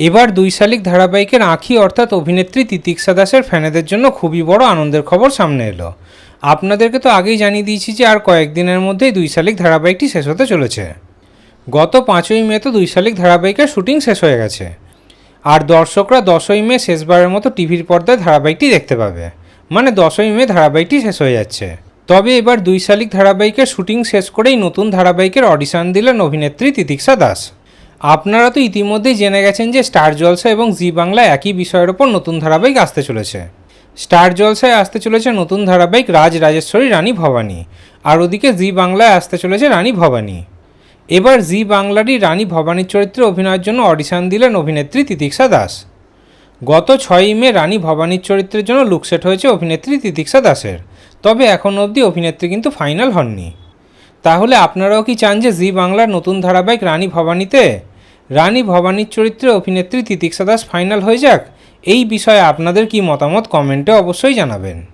এবার দুই শালিক ধারাবাহিকের আঁখি অর্থাৎ অভিনেত্রী তিতিক্ষা দাসের ফ্যানেদের জন্য খুবই বড় আনন্দের খবর সামনে এলো। আপনাদেরকে তো আগেই জানিয়ে দিয়েছি যে আর কয়েকদিনের মধ্যেই দুই শালিক ধারাবাহিকটি শেষ হতে চলেছে। গত পাঁচই মে তো দুই শালিক ধারাবাহিকের শুটিং শেষ হয়ে গেছে। আর দর্শকরা দশই মে শেষবারের মতো টিভির পর্দায় ধারাবাহিকটি দেখতে পাবে। মানে দশই মে ধারাবাহিকটি শেষ হয়ে যাচ্ছে। তবে এবার দুই শালিক ধারাবাহিকের শুটিং শেষ করেই নতুন ধারাবাহিকের অডিশন দিলেন অভিনেত্রী তিতিক্ষা দাস আপনারা তো ইতিমধ্যেই জেনে গেছেন যে স্টার জলসা এবং জি বাংলা একই বিষয়ের ওপর নতুন ধারাবাহিক আসতে চলেছে। স্টার জলসায় আসতে চলেছে নতুন ধারাবাহিক রাজ রাজেশ্বরী রানী ভবানী, আর ওদিকে জি বাংলায় আসতে চলেছে রানী ভবানী। এবার জি বাংলারই রানী ভবানীর চরিত্রে অভিনয়ের জন্য অডিশন দিলেন অভিনেত্রী তিতিক্ষা দাস। গত ছয়ই মে রানী ভবানীর চরিত্রের জন্য লুকসেট হয়েছে অভিনেত্রী তিতিক্ষা দাসের, তবে এখন অবধি অভিনেত্রী কিন্তু ফাইনাল হননি। তাহলে আপনারাও কি চান যে জি বাংলার নতুন ধারাবাহিক রানী ভবানীতে রানী ভবানীর চরিত্রে অভিনেত্রী তিতিক্ষা দাস ফাইনাল হয়ে যাক। এই বিষয়ে আপনাদের কি মতামত? কমেন্টে অবশ্যই জানাবেন।